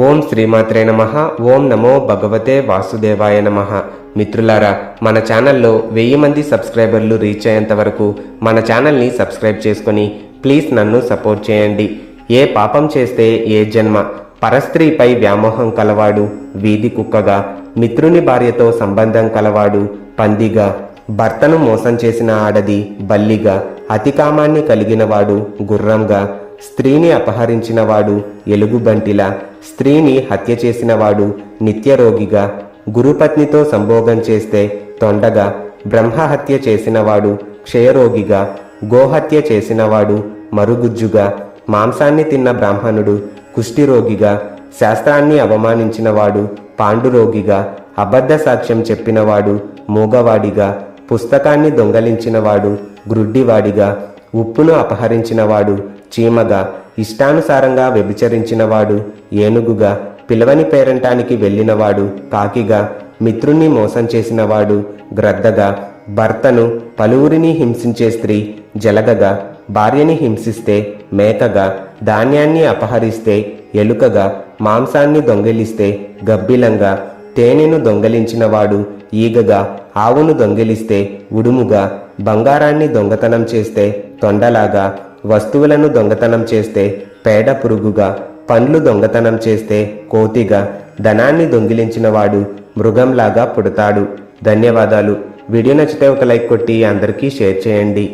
ఓం శ్రీమాత్రే నమ. ఓం నమో భగవతే వాసుదేవాయ నమ. మిత్రులారా మన ఛానల్లో వెయ్యి మంది సబ్స్క్రైబర్లు రీచ్ అయ్యేంత వరకు మన ఛానల్ని సబ్స్క్రైబ్ చేసుకొని ప్లీజ్ నన్ను సపోర్ట్ చేయండి. ఏ పాపం చేస్తే ఏ జన్మ? పరస్త్రీపై వ్యామోహం కలవాడు వీధి కుక్కగా మిత్రుని భార్యతో సంబంధం కలవాడు పందిగా భర్తను మోసం చేసిన ఆడది బల్లిగా అతికామాన్ని కలిగినవాడు గుర్రంగా స్త్రీని అపహరించినవాడు ఎలుగుబంటిలా స్త్రీని హత్య చేసినవాడు నిత్యరోగిగా గురుపత్నితో సంభోగం చేస్తే తొండగా బ్రహ్మహత్య చేసినవాడు క్షయరోగిగా గోహత్య చేసినవాడు మరుగుజ్జుగా మాంసాన్ని తిన్న బ్రాహ్మణుడు కుష్ఠిరోగిగా శాస్త్రాన్ని అవమానించినవాడు పాండురోగిగా అబద్ధ సాక్ష్యం చెప్పినవాడు మూగవాడిగా పుస్తకాన్ని దొంగలించినవాడు గ్రుడ్డివాడిగా ఉప్పును అపహరించినవాడు చీమగా ఇష్టానుసారంగా వ్యభిచరించినవాడు ఏనుగుగా పిలవని పేరంటానికి వెళ్ళినవాడు కాకిగా మిత్రుణ్ణి మోసం చేసినవాడు గ్రద్దగా భర్తను పలువురిని హింసించే స్త్రీ జలగగా భార్యని హింసిస్తే మేకగా ధాన్యాన్ని అపహరిస్తే ఎలుకగా మాంసాన్ని దొంగిలిస్తే గబ్బిలంగా తేనెను దొంగలించినవాడు ఈగగా ఆవును దొంగిలిస్తే ఉడుముగా బంగారాన్ని దొంగతనం చేస్తే తొండలాగా వస్తువులను దొంగతనం చేస్తే పేడ పురుగుగా పండ్లు దొంగతనం చేస్తే కోతిగా ధనాన్ని దొంగిలించినవాడు మృగంలాగా పుడతాడు. ధన్యవాదాలు. వీడియో నచ్చితే ఒక లైక్ కొట్టి అందరికీ షేర్ చేయండి.